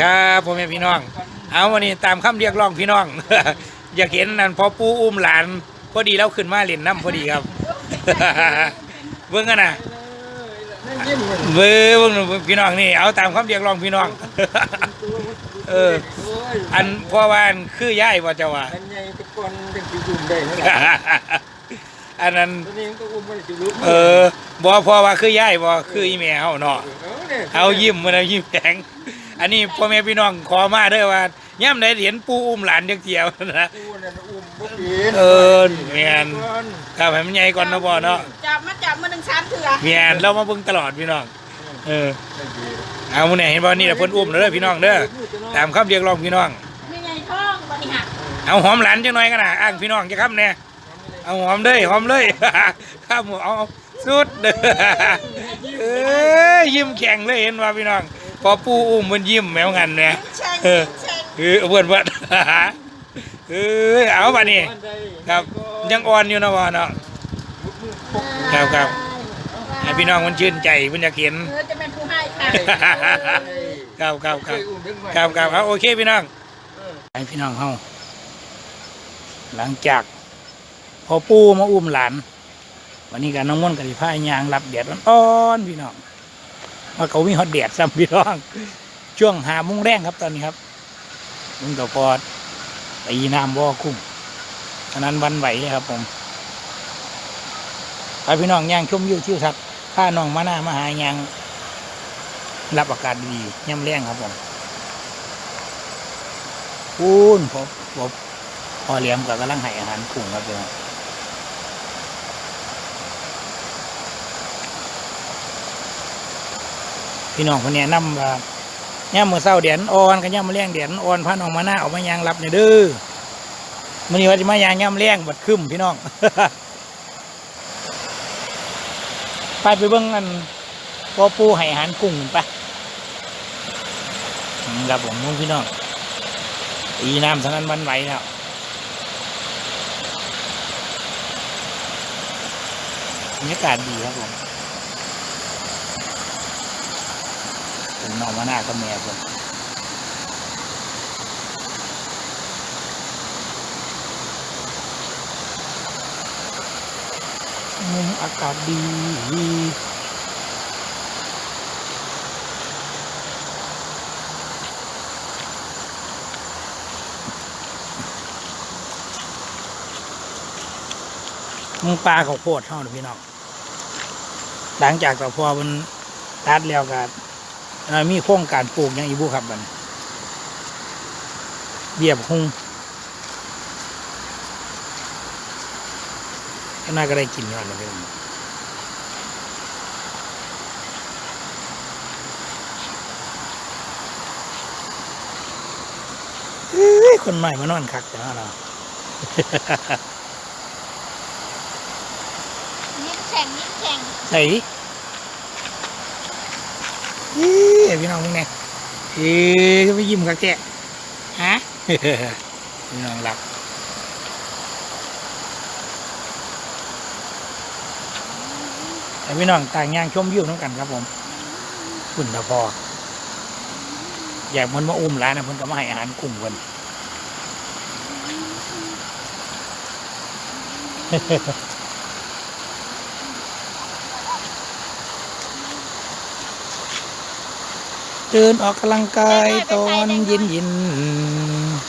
ครับพ่อแม่พี่น้อง เอาวันนี้ตามคำเรียกร้องพี่น้อง อยากเห็นนั่นพอปูอุ้มหลาน พอดีแล้วขึ้นมาเล่นน้ำพอดีครับ เบิ่งกันนะเบิ่งพี่น้องนี่ เอาตามคำเรียกร้องพี่น้อง เออ อันพ่อว่านคือย่ายว่าเจ้าว่าอันใหญ่ตะกอนเป็นสิยุ่มได้นะอันนั้นตัวนี้มันก็อุ้มมันสิลุกเออบ่พ่อว่าคือย่ายบ่คืออีแม่เฮาเนาะเนี่ยเอายิ้มมันเอายิ้มแข็ง อันนี้พ่อแม่พี่น้องขอมาเด้อว่าย่ำใดเห็นปู่อุ้มหลานจักเที่ยวนะกูนั่นอุ้มบ่เป็นเออแม่นครับให้มันใหญ่ก่อนเนาะพ่อเนาะจับมาจับมาหนึ่งสามเถื่อแม่นเรามาเบิ่งตลอดพี่น้องเออเอามื้อนี้เห็นบ่นี่แหละเพิ่นอุ้มเด้อพี่น้องเด้อตามคำเรียกร้องพี่น้องไม่ไงท้องวันนี้หักเอาหอมหลานจังหน่อยกันนะอ้างพี่น้องจะครับแน่เอาหอมเลยหอมเลยครับผมเอาสุดเด้อเอ้ยยิ้มแข็งเลยเห็นว่าพี่น้อง พอปูอุ้มมันยิ้มแมวงันเนี่ยแช่งเออแช่งเออเพื่อนเพื่อนเออเอาบัดนี้ครับยังอ่อนอยู่นะวะเนาะครับครับให้พี่น้องมันชื่นใจเพิ่นอยากเห็นเออจะเป็นผู้ให้ค่ะครับครับครับครับครับเอาโอเคพี่น้องไอพี่น้องเฮาหลังจาก พอปู่มาอุ้มหลาน วันนี้กันน้องม่นต์กับพี่พายยางรับแดดอ่อนๆพี่น้อง ว่าเขามีฮอตแดดซ้ำพี่น้อง ช่วงหามุ้งแรงครับตอนนี้ครับลุงต่อพอตีน้ำบ่อกุ้งฉะนั้นวันไหวเลยครับผมไปพี่น้องย่างชมวิวทิวทัศน์ข้าน้องมาหน้ามาหายางรับอากาศดีย่ำแรงครับผมพูนพอพอพอเลี้ยงกับกำลังให้อาหารกุ้งครับพี่น้อง พี่น้องคนนี้นำว่าย่ามมือเศร้าเดียนอ่อนกับย่ามมือแรงเดียนอ่อนพาน้องมาหน้าออกมายางรับเนี่ยเด้อมันนี้ว่าจะมายางย่ามแรงบัดคึมพี่น้องไปไปเบิ้งอันพอปูให้หารกุ้งไปครับผมน้องพี่น้องตีน้ำทั้นั้นมันไหวแล้วบรรยากาศดีครับผม ผม นอนมาหน้าก็แม่ผมมุมอากาศดีมึงปลาเขาวโพดเท่านะพี่น้อง หลังจากต่อพอมันตัดแล้วกัน มีโครงการปลูกอย่างอีบุครับมันเบียบหุงก็น่าก็ได้กินยอดเลยพี่น้องเอ้ยคนใหม่มานอนคักจังเรายิ้มแช่งยิ้มแช่งใส่เอ้ย พี่น้องมึงเนี่ยเอ้ยก็ไปยิ้มคักแกฮะพี่น้องรักแต่พี่น้องต่างย่างชมวิวน้องกันครับผมคุณตะพออยากมันมาอุ้มร้านนะเพิ่นก็มาให้อาหารกลุ่มกันเดินออกกำลังกายตอนเย็นเย็น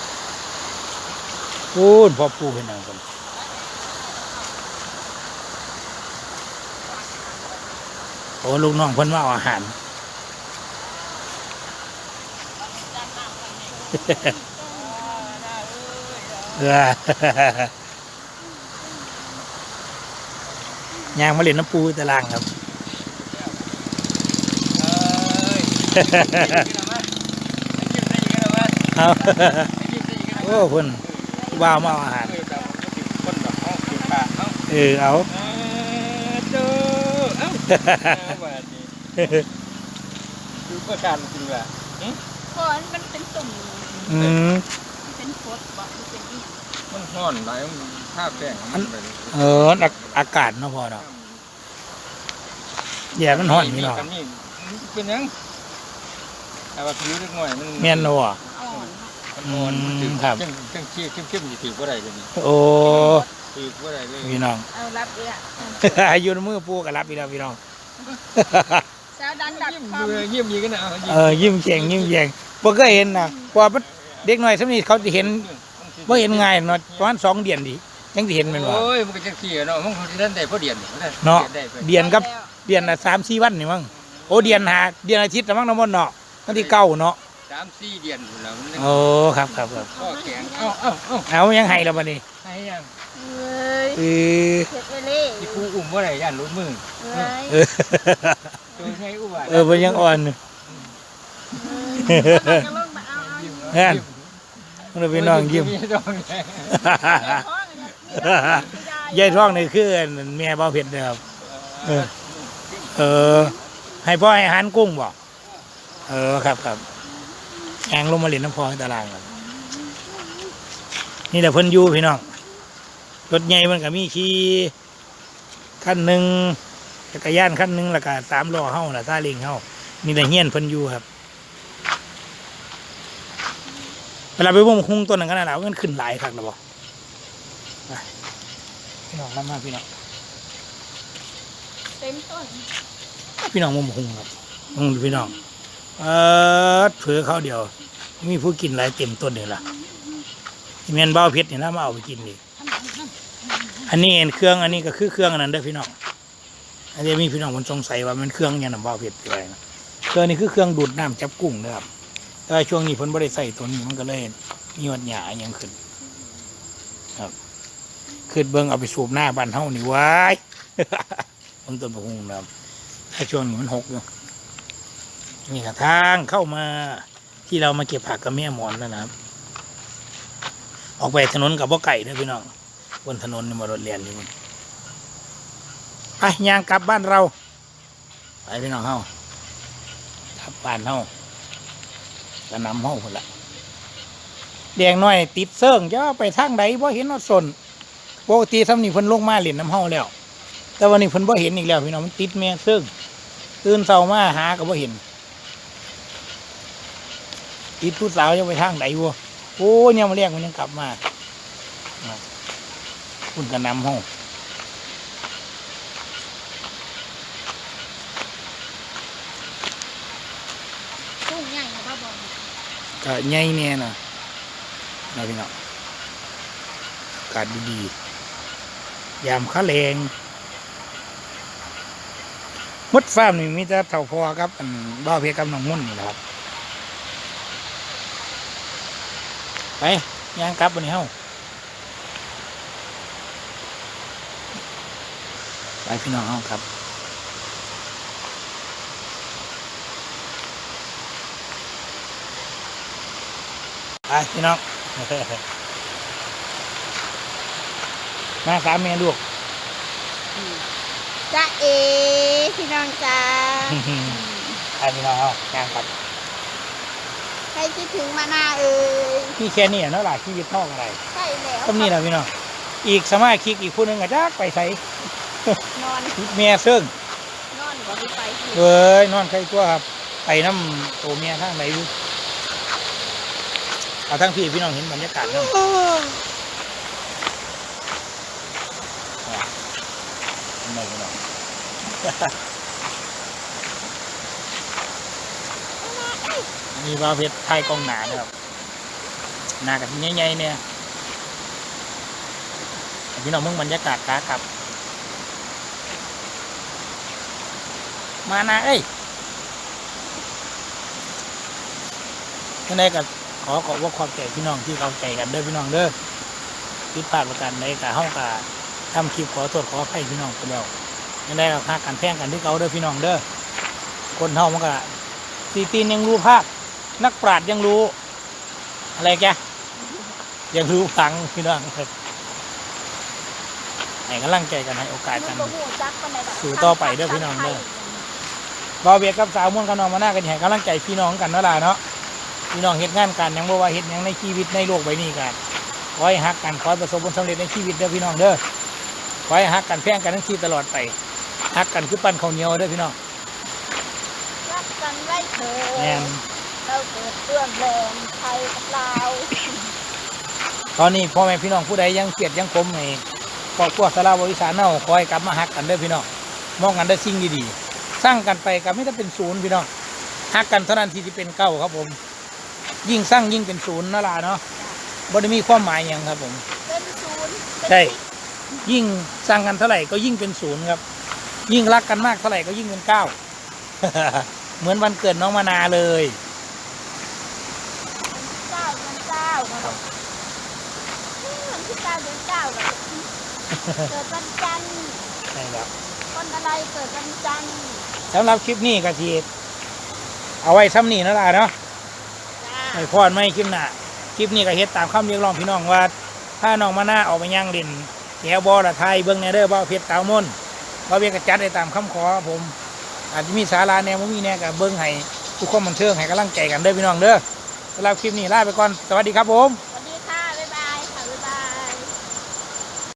ๆพูดพอปูเห็นหนังกันโอ้ลูกน้องเพิ่นมาเอาอาหารเออย่างมาเล่นน้ำปูตารางครับ เอาโอ้เพิ่นว้าวมาเอาอาหารคนแบบเอาคือปากเอาเออเอาเด้อเอ้าว่าดีดูประการจริงว่ะก่อนมันเป็นตุ่มอืมมันเป็นโคตรบอกมันเป็นอีหยังมันห้อนหลายมันภาพแจ้งมันไปเอออาอากาศเนาะพอเนาะแย่มันห่อนนี่เนาะนี่เป็นยัง แต่ว่าผิวเล็กน้อยมันแม่นเนาะอ่อนมันอ่อนมันถึงครับ จังจังเชี่ยเข้มๆสิถือบ่ได้เลยนี่โอ้ถือบ่ได้เลยพี่น้อง เอารับเอื้ออายุในมือปูก็รับอีกแล้วพี่น้อง สาวดันดัดยิ้มความดูยิ้มยีกันนะเอายิ้มเออยิ้มแฉ่งยิ้มแฉ่งบ่เคยเห็นนะกว่ามันเด็กน้อยสมัยนี้เขาจะเห็นบ่เห็นง่ายเนาะประมาณสองเดือนดิยังสิเห็นแม่นบ่โอ้ยมันก็จังซี่อะเนาะมันคงสิได้ได้พอเดียนเนาะ ได้ไปเดือนกับเดือนละ3 4วันนี่มั้งโอ้เดือนหาเดือนอาทิตย์ละมั้งน้ำมนต์เนาะ วันที่เก้าเนาะสามสี่เดือนพุ่นแล้วมันโอ้ครับครับครับข้อแข็งเอ้าเอ้าเอ้าเอายังให้แล้วบัดนี้ให้ยังเอ้ยเออเฮ็ดไปเลยที่ครูอุ้มบ่ได้ย่านรู้มือเอ้ยเออตัวใหญ่อุ้มว่าเออมันยังอ่อนเอ้ยจะลงมาเอาเอายิ้มแม่นมันเลยพี่น้องยิ้มน้องแม่ท้องเนี่ยมียายท้องนี่คือแม่บ่าวเผ็ดเด้อครับ เออ เออ ให้พ่อให้อาหารกุ้งบ่ เออครับครับแองลงมาเล่นน้ำพอในตารางครับนี่แหละเพิ่นอยู่พี่น้องรถใหญ่มันก็มีขี่ขั้นหนึ่งจักรยานขั้นหนึ่งแล้วก็สามล้อเฮาน่ะซาเล้งเฮานี่แหละเฮียนเพิ่นอยู่ครับเวลาไปวงคุ้งต้นนั้นก็น่ะมันขึ้นหลายครั้งแล้วบ่ไปพี่น้องนำมาพี่น้องเต็มต้นพี่น้องมุมหุงครับอืมพี่น้อง เออเผือเขาวเดียว มีผู้กินหลายเต็มต้นเลยล่ะที่แม่นเบ้าเพชรนี่นะมาเอาไปกินดิอันนี้เองเครื่องอันนี้ก็คือเครื่องอันนั้นเด้อพี่น้องอันนี้มีพี่น้องมันสงสัยว่ามันเครื่องหยังนำเบ้าเพชรอะไรนะเครื่องนี้คือเครื่องดูดน้ำจับกุ้งนะครับแต่ช่วงนี้เพิ่นบ่ได้ใส่ตัวนี้มันก็เลยมีวัดหยาอหยังขึ้นครับขึ้นเบิ่งเอาไปสูบหน้าบ้านเฮานี่ไว้เบิ่งต้นประหุงนะครับถ้าช่วงนี้มันหกอยู่ นี่กระทางเข้ามาที่เรามาเก็บผักกับแม่หมอนนะครับ ออกไปถนนกับบ่ไก่เด้อพี่น้องบนถนนมารถเรียนอยู่ไปย่างกลับบ้านเรา ไปพี่น้องเฮากลับบ้านเฮากระนำเฮาคนละแดงน้อยติดเสื่องจะไปทางใดบ่เห็นว่าสนปกติสำนีเพิ่นลงมาเล่นน้ำเฮาแล้ว แต่วันนี้เพิ่นบ่เห็นอีกแล้วพี่น้องมันติดแม่ซึ่งตื่นเช้ามาหาก็บ่เห็น ติดผู้สาวยังไปทางไหนวะโอ้ยังมาเรียกมันยังกลับมานะคุณกระนำห้องกุ้งใหญ่นะพ่อบอกก็ใหญ่แน่นะนะพี่น้องอากาศดีๆยามข้าแรงมดฟาร์มนี่มีแต่เต่าพอครับอันบ้าวเพกับน้องมุ่นนี่แหละครับ ไปย่างกลับวันนี้เฮาไปพี่น้องเฮาครับไปพี่น้องมาสามเมียลูกจ้าเอพี่น้องจ้าไปพี่น้องเฮาย่างกลับ ใครคิดถึงมานาเอ่ยพี่แค่นี้เนาะล่ะชีวิตนอกอะไรใช่แล้วก็นี่แหละพี่น้องอีกสมาชิกอีกผู้หนึงก็จักไปใส่นอนเมียซึ่งนอนก็ไม่ไปสิเว้ยนอนใครตัวครับไปน้ำตัวเมียทางไหนอยู่เอาทั้งพี่พี่น้องเห็นบรรยากาศเนาะเห็นไหมพี่น้อง มีบาวเพชรไทยกองหนานะครับหนากับใหญ่ๆเนี่ยพี่น้องมึงบรรยากาศขากลับ มานะเอ้ยยังไงก็ขอขอบว่าขอบใจพี่น้องที่เข้าใจกันเด้อพี่น้องเด้อผิดพลาดประการใดกับเฮากะทำคลิปขอโทษขออภัยพี่น้องไปแล้วยังไงเราพากันแพงกันที่เขาเด้อพี่น้องเด้อคนเฮามันก็ตีตีนยังรู้ภาค นักปราชญ์ยังรู้ อะไรแกยังรู้ฟังพี่น้องให้กำลังใจกันให้โอกาสกันมันก็หูจักปานใดดกสู่ต่อไปเด้อพี่น้องเด้อ บาเบียกับสาวม่วนกับน้องมาหน้ากันให้กำลังใจพี่น้องกันเนาะล่ะเนาะพี่น้องเฮ็ดงานกันหยังบ่ว่าเฮ็ดหยังในชีวิตในโลกใบนี้กันขอให้ฮักกันขอให้ประสบผลสำเร็จในชีวิตเด้อพี่น้องเด้อขอให้ฮักกันแพงกันทั้งชีวิตตลอดไปฮักกันคือปั้นข้าวเหนียวเด้อพี่น้องรักกันไว้เถิแม่นดต เราเกิดเรื่องแรงไทยกับลาวตอนนี้พ่อแม่พี่น้องผู้ใดยังเกลียดยังคมให้ครอบครัวสลาวบริสานเนาคอยกลับมาหักกันเด้อพี่น้องมองกันได้อสิ่งดีๆสร้างกันไปก็ไม่ได้เป็นศูนย์พี่น้องหักกันเท่านั้นที่จะเป็นเก้าครับผม ยิ่งสร้างยิ่งเป็นศูนย์นั่นล่ะเนาะบ่ได้มีความหมายหยังครับผม เป็นศูนย์เป็นใช่ สิบยิ่งสร้างกันเท่าไหร่ก็ยิ่งเป็นศูนย์ครับ ยิ่งรักกันมากเท่าไหร่ก็ยิ่งเป็นเก้า เหมือนวันเกิดน้องมานาเลย เก้าเดือนเก้าครับวันที่ เก้าเดือนเก้าครับเกิดวันจันทร์ใช่ครับคนอะไรเกิดวันจันทร์สำหรับคลิปนี้ก็ทีเอาไว้ซ้ำนี่นั่นแหละเนาะจ้าไม่พอดไม่คลิปหน้าคลิปนี้ก็เฮ็ดตามคำเรียกร้องพี่น้องว่า ถ้าน้องมาหน้าออกไปย่างเล่นแถวบอละไทยเบิ้งแนเด้อบ่าวเพชรตาวมนบ่าวเวียกจัดได้ตามคำขอครับผม อาจจะมีสาราแนวบ่มีแนวกับเบิ้งให้ทุกคนบันเทิงให้กำลังใจกันเด้อพี่น้องเด้อสำหรับคลิปนี้ลาไปก่อนสวัสดีครับผมส